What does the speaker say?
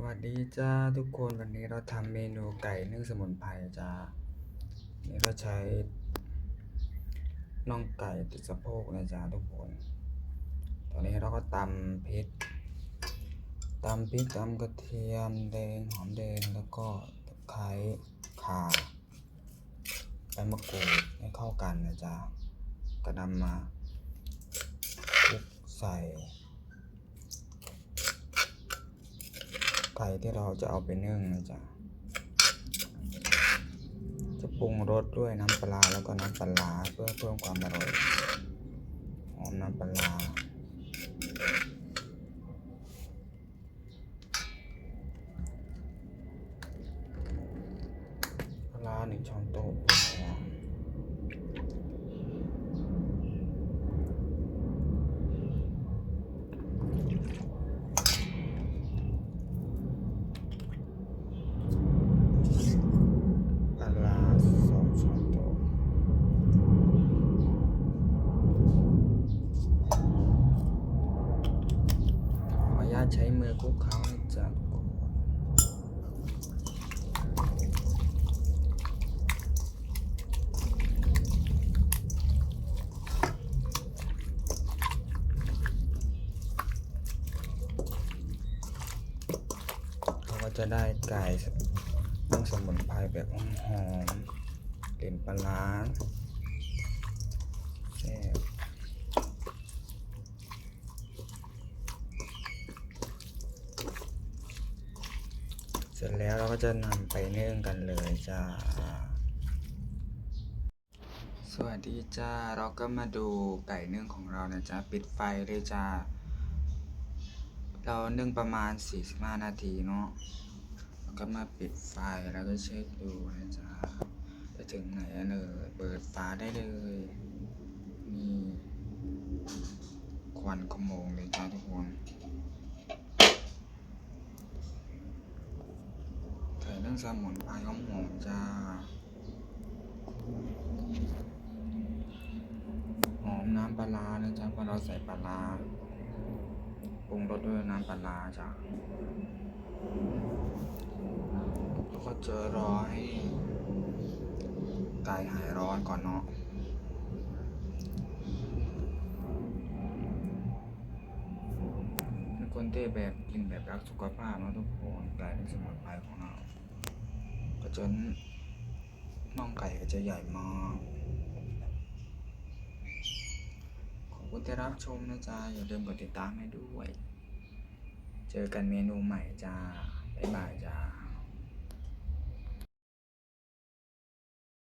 วัสดีจ้าทุกคนวันนี้เราทำเมนูไก่นึ่งสมุนไพรจ้านี่เราใช้น่องไก่ติดสะโพกนะจ้าทุกคน ตอนนี้เราก็ตำพริกตำพริกตำกระเทียมแดงหอมแดงแล้วก็ตะไคร้ข่าใบมะกรูดให้เข้ากันนะจ๊ะก็นำมาคลุกใส่ ไก่ที่เราจะเอาไปนึ่งนะจ๊ะ จะปรุงรสด้วยน้ำปลาแล้วก็น้ำปลาเพื่อเพิ่มความอร่อยหอมน้ำปลาปลาหนึ่งช้อนโต๊ะหอมปลาสองช้อนโต๊ะ ขออนุญาตใช้มือคุกเคล้าจะเราก็จะได้ไก่นึ่งสมุนไพรแบบหอมๆกลิ่นปลาร้าแซ่บ เส ร็จแล้วเราก็จะนำไปนึ่งกันเลยจ้า สวัสดีจ้า เราก็มาดูไก่นึ่งของเรานะจ๊ะปิดไฟเลยจ้า เรานึ่งประมาณ 45 นาทีเนาะแล้วก็มาปิดไฟแล้วก็เช็คดูนะจ๊ะไปถึงไหนเลยเปิดฝาได้เลยมีควันขโมงเลยจ้าทุกคน ไก่นึ่งสมุนไพรหอมจ้าหอมน้ำปลานะจ๊ะพราะเราใส่ปลาปรุงรสด้วยน้ำปลาร้าจ้ะแล้วก็เจะรอให้ไก่หายร้อนก่อนเนาะคนที่แบบกินแบบรักสุขภาพนะทุกคนไก่นึ่งสมุนไพรของเรา จนน่องไก่ก็จะใหญ่มาก ขอบคุณที่รับชมนะจ๊ะ อย่าลืมกดติดตามให้ด้วย เจอกันเมนูใหม่จ้า บ๊ายบาย